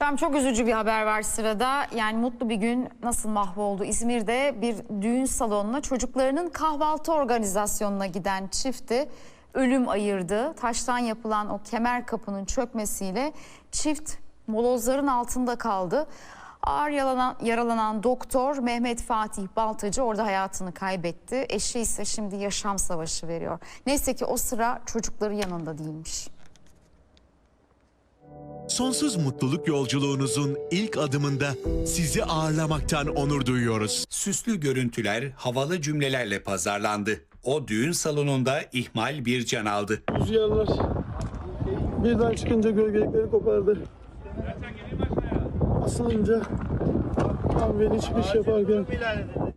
Efendim çok üzücü bir haber var sırada. Yani mutlu bir gün nasıl mahvoldu? İzmir'de bir düğün salonuna çocuklarının kahvaltı organizasyonuna giden çifti ölüm ayırdı. Taştan yapılan o kemer kapının çökmesiyle çift molozların altında kaldı. Ağır yaralanan, yaralanan doktor Mehmet Fatih Baltacı orada hayatını kaybetti. Eşi ise şimdi yaşam savaşı veriyor. Neyse ki o sıra çocukları yanında değilmiş. Sonsuz mutluluk yolculuğunuzun ilk adımında sizi ağırlamaktan onur duyuyoruz. Süslü görüntüler havalı cümlelerle pazarlandı. O düğün salonunda ihmal bir can aldı. Rüzgarlar birden çıkınca gölgelikleri kopardı. Asılınca tam beni çıkış yaparken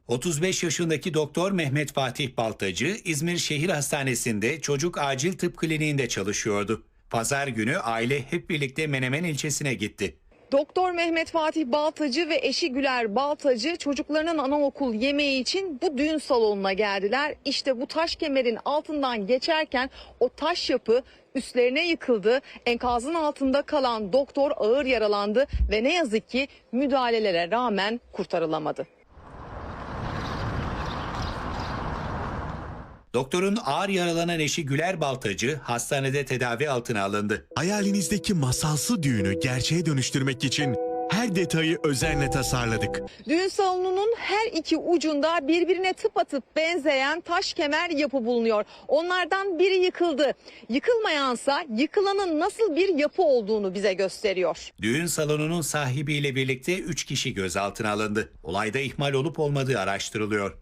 35 yaşındaki doktor Mehmet Fatih Baltacı İzmir Şehir Hastanesi'nde çocuk acil tıp kliniğinde çalışıyordu. Pazar günü aile hep birlikte Menemen ilçesine gitti. Doktor Mehmet Fatih Baltacı ve eşi Güler Baltacı çocuklarının anaokul yemeği için bu düğün salonuna geldiler. İşte bu taş kemerin altından geçerken o taş yapı üstlerine yıkıldı. Enkazın altında kalan doktor ağır yaralandı ve ne yazık ki müdahalelere rağmen kurtarılamadı. Doktorun ağır yaralanan eşi Güler Baltacı hastanede tedavi altına alındı. Hayalinizdeki masalsı düğünü gerçeğe dönüştürmek için her detayı özenle tasarladık. Düğün salonunun her iki ucunda birbirine tıpatıp benzeyen taş kemer yapı bulunuyor. Onlardan biri yıkıldı. Yıkılmayansa yıkılanın nasıl bir yapı olduğunu bize gösteriyor. Düğün salonunun sahibiyle birlikte 3 kişi gözaltına alındı. Olayda ihmal olup olmadığı araştırılıyor.